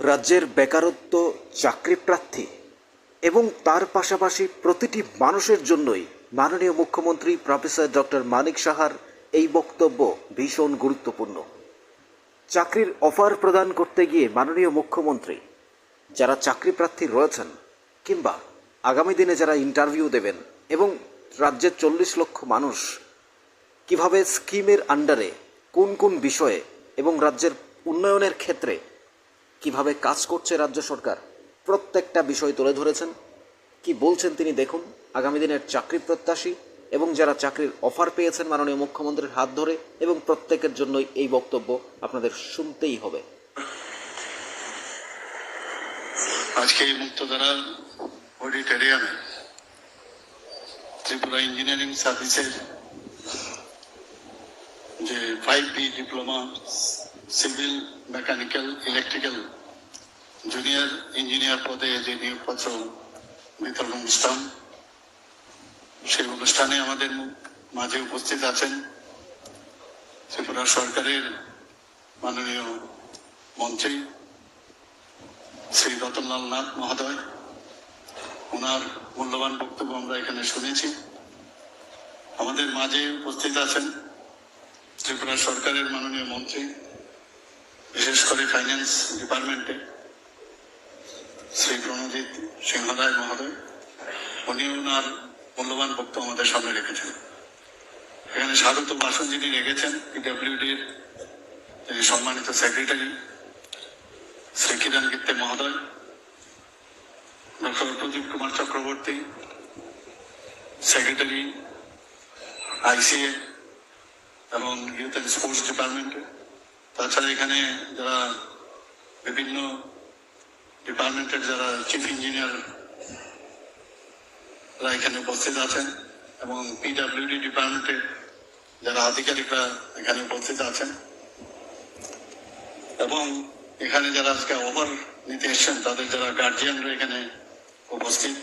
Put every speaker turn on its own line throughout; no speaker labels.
রাজ্যের বেকারত্ব, চাকরি প্রার্থী এবং তার পাশাপাশি প্রতিটি মানুষের জন্যই মাননীয় মুখ্যমন্ত্রী প্রফেসর ডক্টর মানিক সাহার এই বক্তব্য ভীষণ গুরুত্বপূর্ণ। চাকরির অফার প্রদান করতে গিয়ে মাননীয় মুখ্যমন্ত্রী যারা চাকরি প্রার্থী রয়েছেন কিংবা আগামী দিনে যারা ইন্টারভিউ দেবেন এবং রাজ্যের চল্লিশ লক্ষ মানুষ কীভাবে স্কিমের আন্ডারে কোন কোন বিষয়ে এবং রাজ্যের উন্নয়নের ক্ষেত্রে কীভাবে কাজ করছে রাজ্য সরকার, প্রত্যেকটা বিষয় তুলে ধরেছেন। কি বলছেন তিনি দেখুন, আগামী দিনের চাকরি প্রত্যাশী এবং যারা চাকরির অফার পেয়েছেন মাননীয় মুখ্যমন্ত্রীর হাত ধরে এবং প্রত্যেকের জন্যই এই বক্তব্য আপনাদের শুনতেই হবে।
আজকে এই মুক্তধারা অডিটোরিয়ামে ত্রিপুরা ইঞ্জিনিয়ারিং সার্ভিসের যে five B diploma civil, mechanical, electrical, junior, engineer পদে যে নিয়োগপত্র বিতরণ অনুষ্ঠান, সেই অনুষ্ঠানে আমাদের মাঝে উপস্থিত আছেন ত্রিপুরা সরকারের মাননীয় মন্ত্রী শ্রী রতনলাল নাথ মহোদয়। ওনার মূল্যবান বক্তব্য আমরা এখানে শুনেছি। আমাদের মাঝে উপস্থিত আছেন ত্রিপুরা সরকারের মাননীয় মন্ত্রী বিশেষ করে ফাইন্যান্স ডিপার্টমেন্টে শ্রী প্রণজিৎ সিংহ রায় মহোদয়, উনি ওনার মূল্যবান বক্তব্য আমাদের সামনে রেখেছেন। এখানে স্বাগত ভাষণ যিনি রেখেছেন পিডব্লিউডির যিনি সম্মানিত সেক্রেটারি শ্রী কিরণ গিত্তে মহোদয় doctor Pradip Kumar Chakraborty secretary ICA এবং ইউথ অ্যান্ড স্পোর্টস ডিপার্টমেন্টে তাছাড়া এখানে যারা বিভিন্ন ডিপার্টমেন্টের যারা চিফ ইঞ্জিনিয়ার এখানে উপস্থিত আছেন এবং পিডাব্লিউডি ডিপার্টমেন্টের যারা আধিকারিকরা এখানে উপস্থিত আছেন। এবং এখানে যারা আজকে ওভার নিতে এসছেন, তাদের যারা গার্জিয়ানরা এখানে উপস্থিত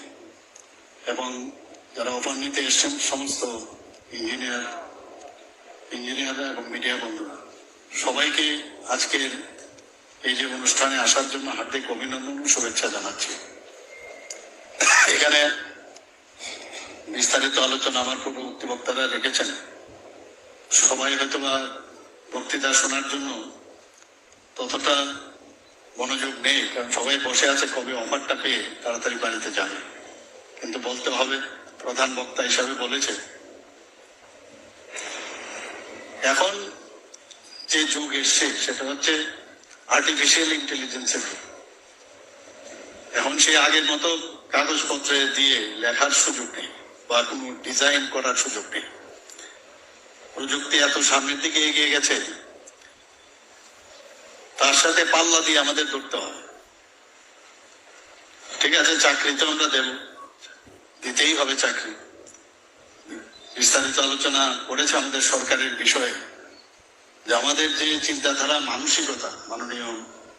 এবং যারা ওভার নিতে এসছেন, সমস্ত ইঞ্জিনিয়ার ইঞ্জিনিয়াররা এবং মিডিয়া বন্ধুরা। সবাইকে আজকের এই যে অনুষ্ঠানে আসার জন্য হার্দিক অভিনন্দন শুভেচ্ছা জানাচ্ছি। এখানে বিস্তারিত আলোচনা আমার পূর্ববর্তী বক্তারা রেখেছেন। সবাই হয়তো বা বক্তৃতা শোনার জন্য ততটা মনোযোগ নেই, কারণ সবাই বসে আছে কবে অফারটা পেয়ে তাড়াতাড়ি বাড়িতে যাবে কিন্তু বলতে হবে, প্রধান বক্তা হিসাবে বলেছে। এখন যে যুগ এসছে সেটা হচ্ছে আর্টিফিশিয়াল ইন্টেলিজেন্সের যুগ। এখন সে আগের মতো কাগজপত্রে দিয়ে লেখার সুযোগ নেই বা কোনো ডিজাইন করার সুযোগ নেই। প্রযুক্তি এত সামনের দিকে এগিয়ে গেছে, তার সাথে পাল্লা দিয়ে আমাদের ধরতে হবে। ঠিক আছে, চাকরি তো আমরা দেব, দিতেই হবে চাকরি। বিস্তারিত আলোচনা করেছে আমাদের সরকারের বিষয়ে। যে আমাদের যে চিন্তাধারা মানসিকতা, মাননীয়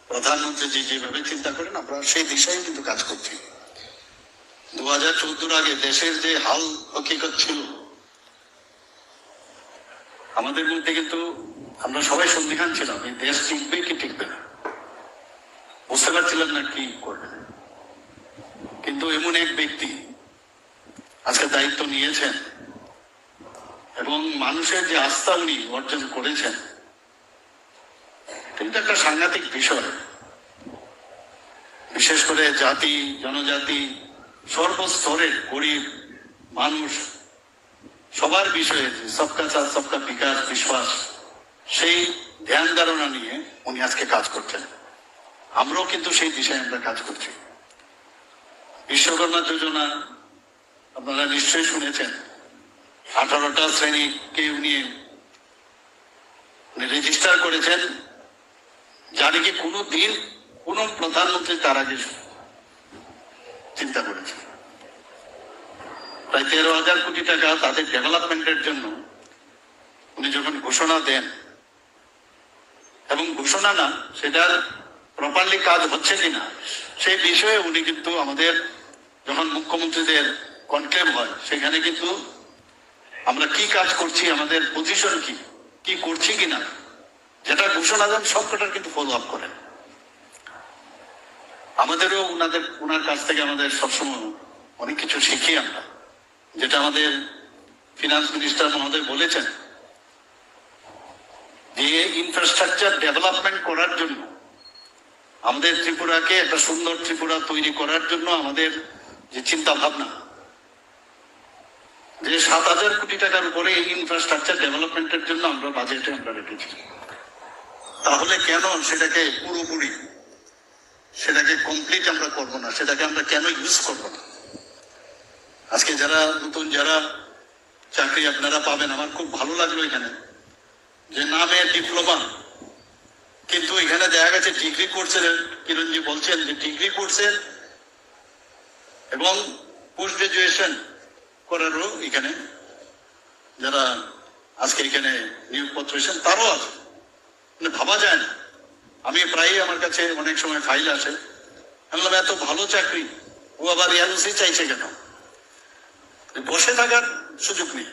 প্রধানমন্ত্রী যে যেভাবে চিন্তা করেন, আমরা সেই দিশায় কিন্তু কাজ করছি। দু হাজার চোদ্দোর আগে দেশের যে হাল হকিকত ছিল, আমাদের মধ্যে কিন্তু আমরা সবাই সন্দিহান ছিলাম, এই দেশ টিকবে কি টিকবে না? বুঝতে পারছিলাম না কি করবে। কিন্তু এমন এক ব্যক্তি আজকে দায়িত্ব নিয়েছেন এবং মানুষের যে আস্থা উনি অর্জন করেছেন কিন্তু একটা সাংঘাতিক বিষয়। বিশেষ করে জাতি, জনজাতি, সর্বস্তরের গরিব মানুষ, সবার বিষয়ে সবকা সাথ, সবকা বিকাশ, বিশ্বাস, সেই ধ্যান ধারণা নিয়ে উনি আজকে কাজ করছেন। আমরাও কিন্তু সেই দিশায় আমরা কাজ করছি। বিশ্বকর্মা যোজনা, আপনারা নিশ্চয়ই শুনেছেন। আঠারোটা শ্রেণীকে উনি রেজিস্টার করেছেন। যা নাকি কোনো দিন কোন প্রধানমন্ত্রী তার আগে চিন্তা করেছে। প্রায় তেরো হাজার কোটি টাকা তাদের ডেভেলপমেন্টের জন্য উনি যখন ঘোষণা দেন, এবং ঘোষণা না, সেটার প্রপারলি কাজ হচ্ছে কিনা, সেই বিষয়ে উনি কিন্তু আমাদের যখন মুখ্যমন্ত্রীদের কনক্লেভ হয়, সেখানে কিন্তু আমরা কি কাজ করছি, আমাদের পজিশন কি কি করছি কিনা যেটা ঘোষণা দেন সবকটার কিন্তু ফলো আপ করেন। আমাদেরও ওনাদের ওনার কাছ থেকে আমাদের সবসময় অনেক কিছু শিখি আমরা। যেটা আমাদের ফিনান্স মিনিস্টার মহোদয় বলেছেন, যে ইনফ্রাস্ট্রাকচার ডেভেলপমেন্ট করার জন্য, আমাদের ত্রিপুরাকে একটা সুন্দর ত্রিপুরা তৈরি করার জন্য আমাদের যে চিন্তা ভাবনা যে সাত হাজার কোটি টাকার উপরে ইনফ্রাস্ট্রাকচার ডেভেলপমেন্টের জন্য আমরা বাজেটে আমরা রেখেছি। তাহলে কেন সেটাকে পুরোপুরি, সেটাকে কমপ্লিট আমরা করব না, সেটাকে আমরা কেন ইউজ করব না? আজকে যারা, নতুন যারা চাকরি আপনারা পাবেন, আমার খুব ভালো লাগল এখানে যে নামে ডিপ্লোমা, কিন্তু এখানে দেখা গেছে ডিগ্রি কোর্সের কিরণজি বলছেন যে ডিগ্রি কোর্সের এবং পোস্ট গ্রাজুয়েশন করারও এখানে যারা আজকে এখানে নিয়োগপত্র এসেছেন, তারও আছে। ভাবা যায় না। আমি প্রায়ই আমার কাছে অনেক সময় ফাইল আসে। আমি বললাম, এত ভালো চাকরি। ও আবার এনওসি চাইছে কেন? বসে থাকার সুযোগ নেই।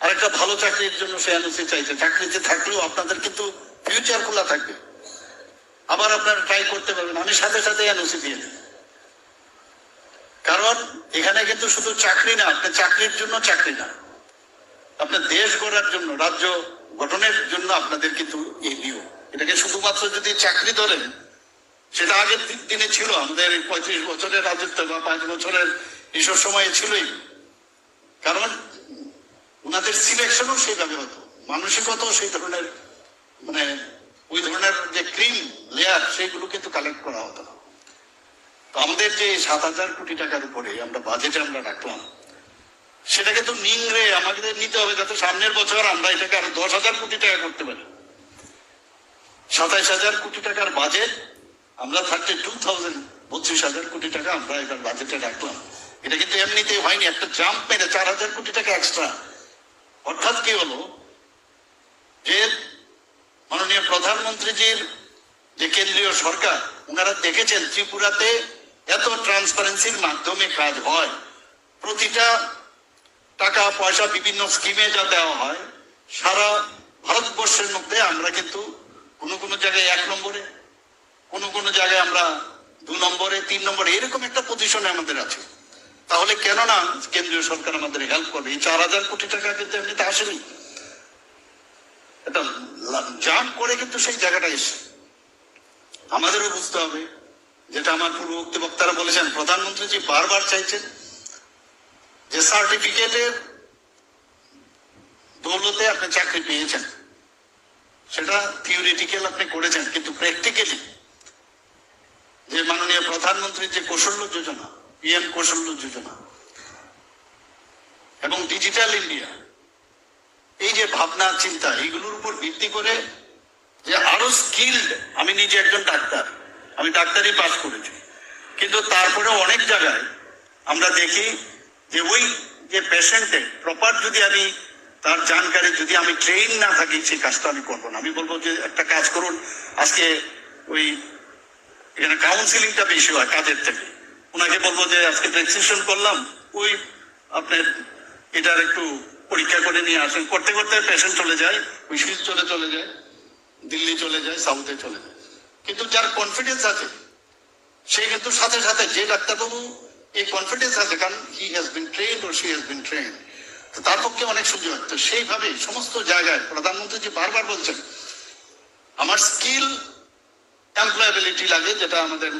আর একটা ভালো চাকরির জন্য সে এনওসি চাইছে। চাকরিতে থাকলেও আপনাদের কিন্তু ফিউচার খোলা থাকবে। আবার আপনারা ট্রাই করতে পারবেন। আমি সাথে সাথে এনওসি দিয়ে দেব। কারণ এখানে কিন্তু শুধু চাকরি না, আপনার চাকরির জন্য চাকরি না। আপনার দেশ গড়ার জন্য, রাজ্য গঠনের জন্য আপনাদের কিন্তু এই নিয়ম। এটাকে শুধুমাত্র যদি চাকরি ধরেন, সেটা আগের দিনে ছিল, আমাদের পঁয়ত্রিশ বছরের রাজত্ব বা পাঁচ বছরের এইসব সময়ে ছিলই। কারণ ওনাদের সিলেকশনও সেইভাবে হতো, মানসিকতাও সেই ধরনের মানে ওই ধরনের যে ক্রিম লেয়ার সেগুলো কিন্তু কালেক্ট করা হতো না। তো আমাদের যে সাত হাজার কোটি টাকার উপরে আমরা বাজেটে আমরা রাখলাম সেটাকে তো নিংড়ে আমাদের নিতে হবে যাতে সামনের বছর আমরা এটাকে আরও দশ হাজার কোটি টাকা করতে পারি। সাতাইশ হাজার কোটি টাকার বাজেট আমরা থার্টি টু থাউজেন্ড বত্রিশ হাজার কোটি টাকা আমরা এবার বাজেটে রাখলাম। এটা কিন্তু এমনিতেই হয়নি, একটা জাম্প মেরে চার হাজার কোটি টাকা এক্সট্রা অর্থাৎ কি হলো, যে মাননীয় প্রধানমন্ত্রীজির যে কেন্দ্রীয় সরকার ওনারা দেখেছেন ত্রিপুরাতে এত ট্রান্সপারেন্সির মাধ্যমে কাজ হয়। প্রতিটা টাকা, পয়সা বিভিন্ন স্কিমে যা দেওয়া হয়, সারা ভারতবর্ষের মধ্যে আমরা কিন্তু কোনো কোনো জায়গায় এক নম্বরে, কোনো কোনো জায়গায় আমরা দু নম্বরে, তিন নম্বরে, এরকম একটা পজিশনে আমাদের আছে। তাহলে কেন না কেন্দ্রীয় সরকার আমাদের হেল্প করবে? এই চার হাজার কোটি টাকা কিন্তু এমনিতে আসেনি। এটা জাম্প করে কিন্তু সেই জায়গাটা এসে আমাদেরও বুঝতে হবে, যেটা আমার পূর্ববর্তী বক্তারা বলেছেন প্রধানমন্ত্রী যে বারবার চাইছেন যে সার্টিফিকেটের দৌলতে আপনি চাকরি পেয়েছেন, সেটা থিওরিটিক্যাল আপনি করেছেন, কিন্তু প্র্যাকটিক্যালি যে মাননীয় প্রধানমন্ত্রীর যে কৌশল্য যোজনা পিএম কৌশল্য যোজনা, এবং ডিজিটাল ইন্ডিয়া এই যে ভাবনা, চিন্তা, এইগুলোর উপর ভিত্তি করে যে আরও স্কিল্ড আমি নিজে একজন ডাক্তার, আমি ডাক্তারি পাস করেছি, কিন্তু তারপরে অনেক জায়গায় আমরা দেখি যে ওই যে পেশেন্টে প্রপার যদি আমি তার জানকারি যদি আমি ট্রেন না থাকি, সেই কাজটা আমি করব না। আমি বলব যে একটা কাজ করুন, আজকে ওই এখানে কাউন্সিলিংটা বেশি হয় কাজের থেকে। ওনাকে বলব যে আজকে প্রেসক্রিপশন করলাম, ওই আপনার এটার একটু পরীক্ষা করে নিয়ে আসেন। করতে করতে পেশেন্ট চলে যায় ওই সুইচ চলে চলে যায়, দিল্লি চলে যায় সাউথে চলে যায়। কিন্তু যার কনফিডেন্স আছে, সে কিন্তু সাথে সাথে যে ডাক্তারবাবু এই কনফিডেন্স আছে কারণ হি হ্যাজ বিন ট্রেন ও শি হ্যাজ বিন ট্রেন তো তার পক্ষে অনেক সুযোগ তো সেইভাবে সমস্ত জায়গায় প্রধানমন্ত্রী যে বারবার বলছেন, আমার স্কিল এমপ্লয়াবিলিটি লাগে, যেটা আমাদের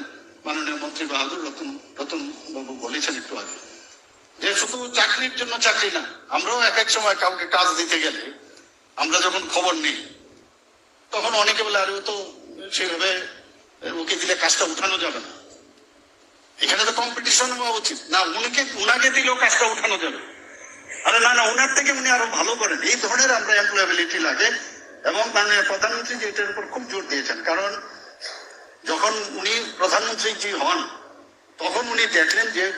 মাননীয় মন্ত্রী বাহাদুর রতন রতন বাবু বলেছেন একটু আগে। যে শুধু চাকরির জন্য চাকরি না, আমরাও এক এক সময় কাউকে কাজ দিতে গেলে আমরা যখন খবর নিই, তখন অনেকে বলে, আরে তো সেভাবে ওকে দিলে কাজটা উঠানো যাবে না। এখানে তো কম্পিটিশন হওয়া উচিত। না, উনিকে, উনাকে দিলেও কাজটা উঠানো যাবে। আরে না না, উনার থেকে উনি আরও ভালো করেন। এই ধরনের আমরা এমপ্লয়াবিলিটি লাগে এবং মাননীয় প্রধানমন্ত্রী যে এটার উপর খুব জোর দিয়েছেন। কারণ যখন উনি প্রধানমন্ত্রী হন, তখন উনি দেখলেন যে